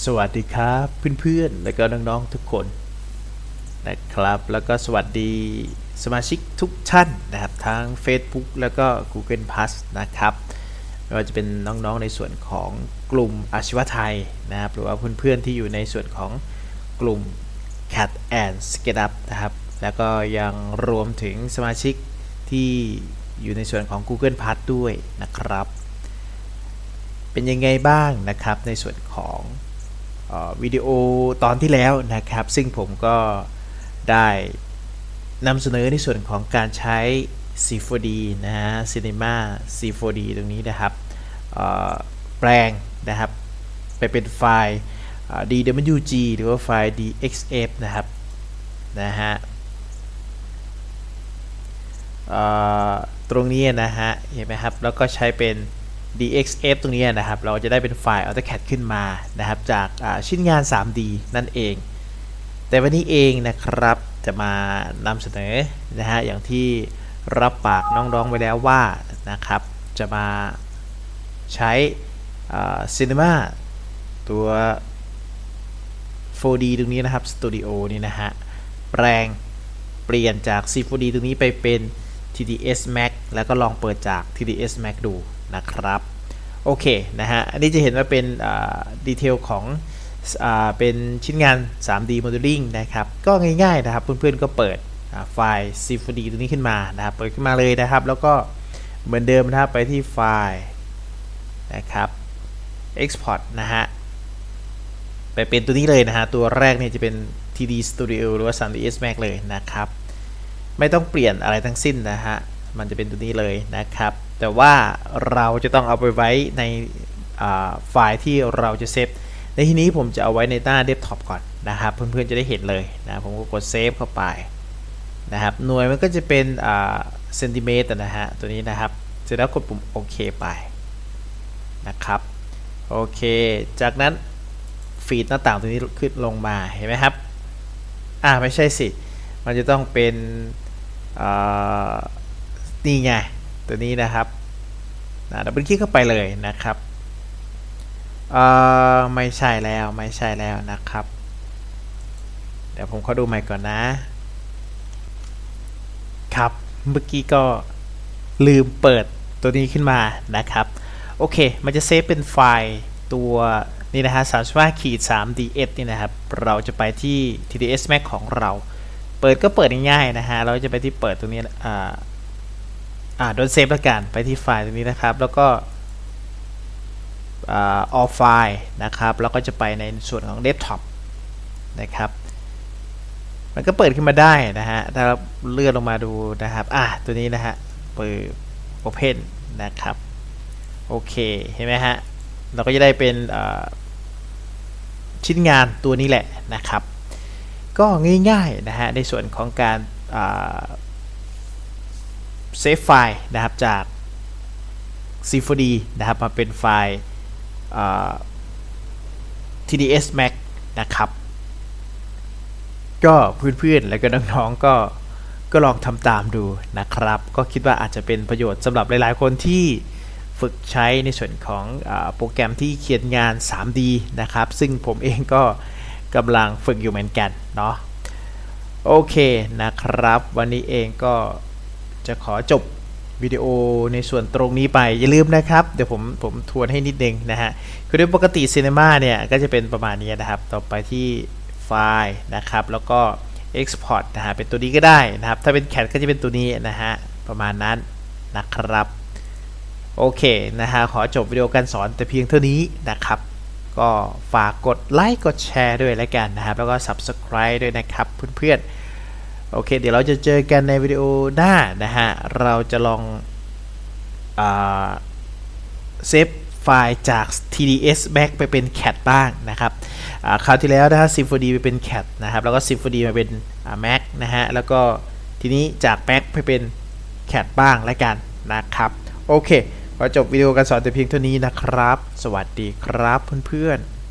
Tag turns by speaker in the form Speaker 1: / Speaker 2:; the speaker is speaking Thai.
Speaker 1: สวัสดีครับเพื่อนๆ และก็น้องๆทุกคนนะครับ แล้วก็สวัสดีสมาชิกทุกท่านนะครับทั้ง Facebook แล้วก็ Google Plus นะครับไม่ว่าจะเป็นน้องๆในส่วนของกลุ่มอาชีวะไทยนะครับหรือว่าเพื่อนๆที่อยู่ในส่วนของกลุ่ม Cat and Skate Up นะครับแล้วก็ยังรวมถึงสมาชิกที่อยู่ในส่วนของ Google Plus ด้วยนะครับ เป็นยังไงบ้างนะครับในส่วนของ วิดีโอตอนที่แล้วนะครับ ซึ่งผมก็ได้นำเสนอในส่วนของการใช้ C4D นะฮะ Cinema C4D ตรงนี้นะครับแปลงนะครับ ไปเป็นไฟล์ DWG หรือว่าไฟล์ DXF นะครับนะฮะตรงนี้นะฮะ เห็นไหมครับ แล้วก็ใช้เป็น DXF ตรงนี้นะครับ เราจะได้เป็นไฟล์ AutoCAD ขึ้นมานะครับ จากชิ้นงาน 3D นั่นเอง แต่วันนี้เองนะครับจะมานำเสนอนะฮะอย่างที่รับปากน้องๆไว้แล้วว่านะครับ จะมาใช้ซีนีมาตัว 4D ตรงนี้นะครับ Studio นี่นะฮะ แปลงเปลี่ยนจาก C4D ตรงนี้ไปเป็น TDS Max แล้วก็ลองเปิดจาก TDS Max ดู นะครับโอเคนะฮะอันนี้จะเห็นว่าเป็นดีเทลของอเป็นชิ้นงาน 3D Modeling นะครับ ก็ง่ายๆนะครับ เพื่อนๆก็เปิดไฟล์ C4D ตรงนี้ขึ้นมานะครับ เปิดขึ้นมาเลยนะครับ แล้วก็เหมือนเดิมนะครับไปที่ไฟล์นะครับ Export นะฮะไปเป็นตัวนี้เลยนะฮะ ตัวแรกเนี่ยจะเป็น TD Studio หรือว่า 3ds Max เลยนะครับ ไม่ต้องเปลี่ยนอะไรทั้งสิ้นนะฮะ มันจะเป็นตัวนี้เลยนะครับ แต่ว่าเราจะต้องเอาไปไว้ในไฟล์ที่เราจะเซฟในที่นี้ผมจะเอาไว้ในหน้าเดสก์ท็อปก่อนนะครับ เพื่อนๆจะได้เห็นเลยนะผมก็กดเซฟเข้าไปนะครับหน่วยมันก็จะเป็นเซนติเมตรนะฮะตัวนี้นะครับ เสร็จแล้วกดปุ่มโอเคไปนะครับโอเค จากนั้นฟีดหน้าต่างตัวนี้ขึ้นลงมาเห็นไหมครับอ่าไม่ใช่สิ มันจะต้องเป็นนี่ไง ตัวนี้นะครับนะดับเบิลคลิกเข้าไปเลยนะครับเอ่อไม่ใช่แล้วไม่ใช่แล้วนะครับ เดี๋ยวผมข้าดูใหม่ก่อนนะ ครับเมื่อกี้ก็ลืมเปิดตัวนี้ขึ้นมานะครับ โอเค มันจะเซฟเป็นไฟล์ตัวนี่นะฮะสามสิบห้าขีดสาม ds นี่นะครับ เราจะไปที่ tds max ของเรา เปิดก็เปิดง่ายๆนะฮะ เราจะไปที่เปิดตรงนี้อ่า อ่าโดนเซฟแล้วกันไปที่ไฟล์ตรงนี้นะครับ แล้วก็อ่า all file นะครับ แล้วก็จะไปในส่วนของ desktop นะครับ มันก็เปิดขึ้นมาได้นะฮะ ถ้าเราเลื่อนลงมาดูนะครับ อะตัวนี้นะฮะ เปิด open นะครับ โอเค เห็นไหมฮะ เราก็จะได้เป็นชิ้นงานตัวนี้แหละนะครับ ก็ง่ายๆนะฮะ ในส่วนของการ เซฟไฟล์นะครับจาก C4D นะครับมาเป็นไฟล์ TDS Max นะครับ ก็เพื่อนๆแล้วก็น้องๆก็ก็ลองทำตามดูนะครับ ก็คิดว่าอาจจะเป็นประโยชน์สำหรับหลายๆคนที่ฝึกใช้ในส่วนของอโปรแกรมที่เขียนงาน 3D นะครับ ซึ่งผมเองก็กำลังฝึกอยู่เหมือนกันเนาะโอเคนะครับ วันนี้เองก็ จะขอจบวิดีโอในส่วนตรงนี้ไป อย่าลืมนะครับ เดี๋ยวผมผมทวนให้นิดนึงนะฮะ คือโดยปกติ Cinema เนี่ย ก็จะเป็นประมาณนี้นะครับ ต่อไปที่ไฟล์นะครับ แล้วก็ Export นะฮะ เป็นตัวนี้ก็ได้นะครับ ถ้าเป็น CAD ก็จะเป็นตัวนี้นะฮะ ประมาณนั้นนะครับ โอเคนะฮะ ขอจบวิดีโอการสอนแต่เพียงเท่านี้นะครับ ก็ฝากกดไลค์กดแชร์ด้วยแล้วกันนะครับ แล้วก็ Subscribe ด้วยนะครับเพื่อนๆ โอเค เดี๋ยวเราจะเจอกันในวิดีโอหน้านะฮะ เราจะลองเซฟไฟล์จาก TDS Max ไปเป็น CAD บ้างนะครับคราวที่แล้วนะฮะ Symfony ไปเป็น CAD นะครับ แล้วก็ Symfony มาเป็น Max นะฮะ แล้วก็ทีนี้จาก Max ไปเป็น CAD บ้างแล้วกันนะครับ โอเคขอจบวิดีโอการสอนแต่เพียงเท่านี้นะครับ สวัสดีครับเพื่อนๆ